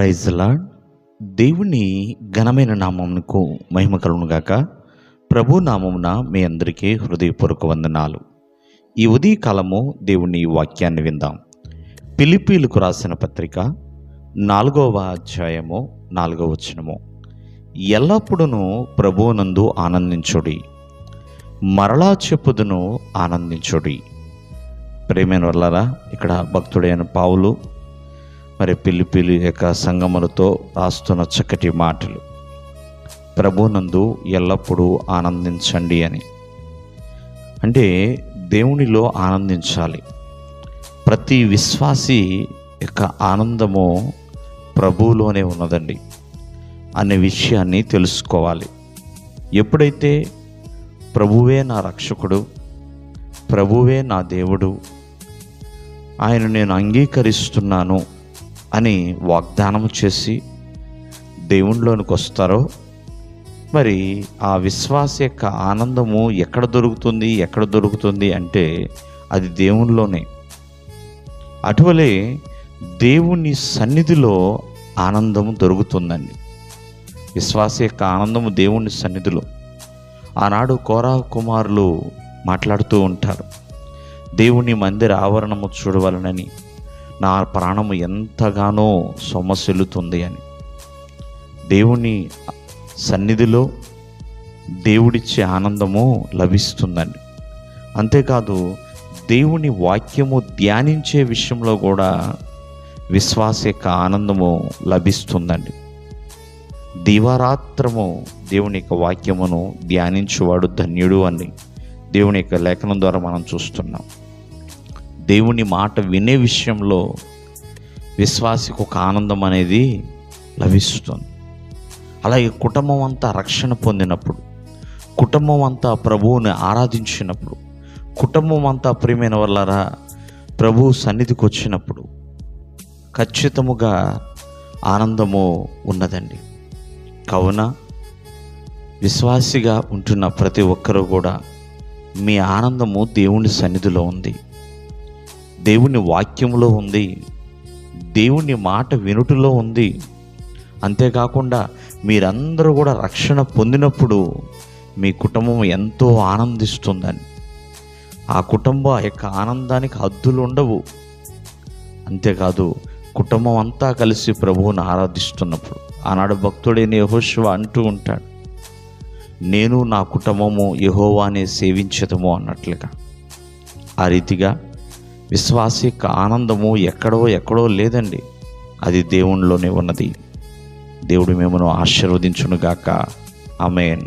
Praise lord దేవుని ఘనమైన నామమునకు మహిమ కలుగునుగాక ప్రభు నామమున మీ అందరికీ హృదయపూర్వక వందనాలు. ఈ ఉదయకాలము దేవుని వాక్యాన్ని విందాం. పిలిపీలకు రాసిన పత్రిక నాలుగవ అధ్యాయము నాలుగవ వచనము. ఎల్లప్పుడూ ప్రభువునందు ఆనందించుడి. మరలా చెప్పుదును ఆనందించుడి. ప్రేమైన వల్లరా ఇక్కడ భక్తుడైన పావులు మరి పిల్లి యొక్క సంగములతో రాస్తున్న చక్కటి మాటలు. ప్రభునందు ఎల్లప్పుడూ ఆనందించండి అని. అంటే దేవునిలో ఆనందించాలి. ప్రతి విశ్వాసి యొక్క ఆనందము ప్రభువులోనే ఉన్నదండి. అనే విషయాన్ని తెలుసుకోవాలి. ఎప్పుడైతే ప్రభువే నా రక్షకుడు ప్రభువే నా దేవుడు ఆయన నేను అంగీకరిస్తున్నాను అని వాగ్దానం చేసి దేవునిలోనికి వస్తారో? మరి ఆ విశ్వాస యొక్క ఆనందము ఎక్కడ దొరుకుతుంది ఎక్కడ దొరుకుతుంది అంటే అది దేవునిలోనే అటువలే దేవుని సన్నిధిలో ఆనందము దొరుకుతుందండి. విశ్వాస యొక్క ఆనందము దేవుని సన్నిధిలో. ఆనాడు కోరా కుమారులు మాట్లాడుతూ ఉంటారు. దేవుని మందిర ఆవరణము చూడవలనని. నా ప్రాణము ఎంతగానో సొమ్మసిల్లుతుంది అని. దేవుని సన్నిధిలో దేవుడిచ్చే ఆనందము లభిస్తుందండి. అంతేకాదు దేవుని వాక్యము ధ్యానించే విషయంలో కూడా విశ్వాస యొక్క ఆనందము లభిస్తుందండి. దీవారాత్రము దేవుని యొక్క వాక్యమును ధ్యానించువాడు ధన్యుడు అని దేవుని యొక్క లేఖనం ద్వారా మనం చూస్తున్నాం. దేవుని మాట వినే విషయంలో విశ్వాసికి ఒక ఆనందం అనేది లభిస్తుంది. అలాగే కుటుంబం అంతా రక్షణ పొందినప్పుడు కుటుంబం అంతా ప్రభువుని ఆరాధించినప్పుడు కుటుంబం అంతా ప్రియమైన వల్లరా ప్రభు సన్నిధికి వచ్చినప్పుడు ఖచ్చితముగా ఆనందము ఉన్నదండి. కావున విశ్వాసిగా ఉంటున్న ప్రతి ఒక్కరూ కూడా మీ ఆనందము దేవుని సన్నిధిలో ఉంది. దేవుని వాక్యంలో ఉంది. దేవుని మాట వినుటిలో ఉంది. అంతేకాకుండా మీరందరూ కూడా రక్షణ పొందినప్పుడు మీ కుటుంబం ఎంతో ఆనందిస్తుందని. ఆ కుటుంబ యొక్క ఆనందానికి హద్దులు ఉండవు. అంతేకాదు కుటుంబం అంతా కలిసి ప్రభువుని ఆరాధిస్తున్నప్పుడు ఆనాడు భక్తుడైన యహోశివ అంటూ ఉంటాడు నేను నా కుటుంబము యహోవానే సేవించదము అన్నట్లుగా. ఆ రీతిగా విశ్వాస యొక్క ఆనందము ఎక్కడో ఎక్కడో లేదండి. అది దేవునిలోనే ఉన్నది. దేవుడు మిమ్మల్ని ఆశీర్వదించునుగాక. ఆమెన్.